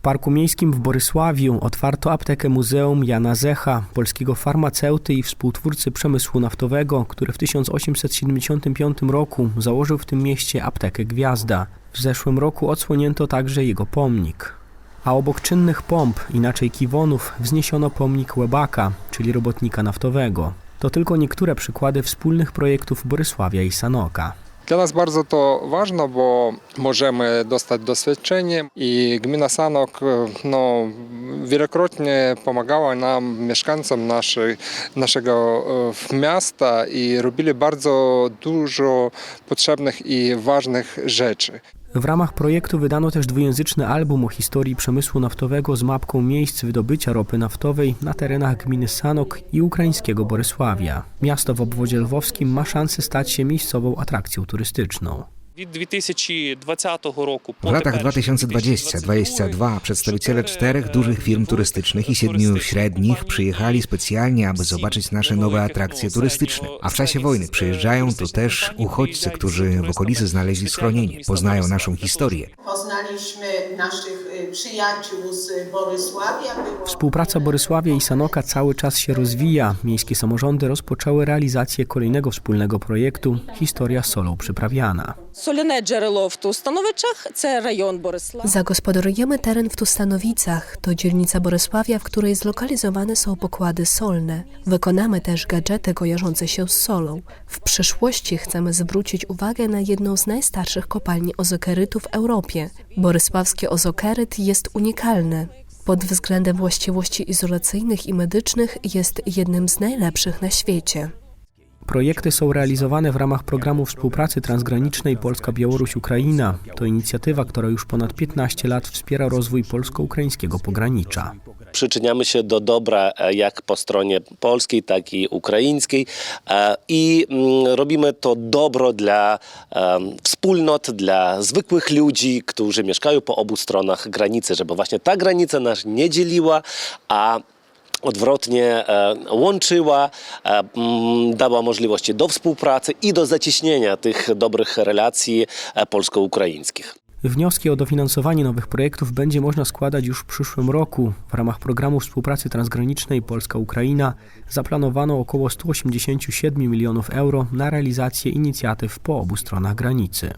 W Parku Miejskim w Borysławiu otwarto aptekę Muzeum Jana Zecha, polskiego farmaceuty i współtwórcy przemysłu naftowego, który w 1875 roku założył w tym mieście aptekę Gwiazda. W zeszłym roku odsłonięto także jego pomnik. A obok czynnych pomp, inaczej kiwonów, wzniesiono pomnik Łebaka, czyli robotnika naftowego. To tylko niektóre przykłady wspólnych projektów Borysławia i Sanoka. Dla nas bardzo to ważne, bo możemy dostać doświadczenie i gmina Sanok e, no, wielokrotnie pomagała nam, mieszkańcom naszego e, miasta i robili bardzo dużo potrzebnych i ważnych rzeczy. W ramach projektu wydano też dwujęzyczny album o historii przemysłu naftowego z mapką miejsc wydobycia ropy naftowej na terenach gminy Sanok i ukraińskiego Borysławia. Miasto w obwodzie lwowskim ma szansę stać się miejscową atrakcją turystyczną. Від 2020 року W latach 2020-2022 przedstawiciele czterech dużych firm turystycznych i siedmiu średnich przyjechali specjalnie, aby zobaczyć nasze nowe atrakcje turystyczne. A w czasie wojny przyjeżdżają tu też uchodźcy, którzy w okolicy znaleźli schronienie, poznają naszą historię. Poznaliśmy naszych y, przyjaciół z Borysławia. Było Współpraca Borysławia i Sanoka cały czas się rozwija. Miejskie samorządy rozpoczęły realizację kolejnego wspólnego projektu Historia solą przyprawiana. Соляне джерело в Тустановичах – це район Борислав. Zagospodarujemy teren w Tustanowicach. To dzielnica Borysławia, w której zlokalizowane są pokłady solne. Wykonamy też gadżety kojarzące się z solą. W przyszłości chcemy zwrócić uwagę na jedną z najstarszych kopalni ozokerytu w Europie. Borysławski ozokeryt jest unikalny. Pod względem właściwości izolacyjnych i medycznych jest jednym z najlepszych na świecie. Projekty są realizowane w ramach programu współpracy transgranicznej Polska-Białoruś-Ukraina. To inicjatywa, która już ponad 15 lat wspiera rozwój polsko-ukraińskiego pogranicza. przyczyniamy się do dobra e, jak po stronie polskiej, tak i ukraińskiej e, i mm, robimy to dobro dla wspólnot, dla zwykłych ludzi, którzy mieszkają po obu stronach granicy, żeby właśnie ta granica nas nie dzieliła, a odwrotnie e, łączyła, e, dała możliwości do współpracy i do zacieśnienia tych dobrych relacji e, polsko-ukraińskich. Wnioski o dofinansowanie nowych projektów będzie można składać już w przyszłym roku. W ramach programu współpracy transgranicznej Polska-Ukraina zaplanowano około 187 milionów euro na realizację inicjatyw po obu stronach granicy.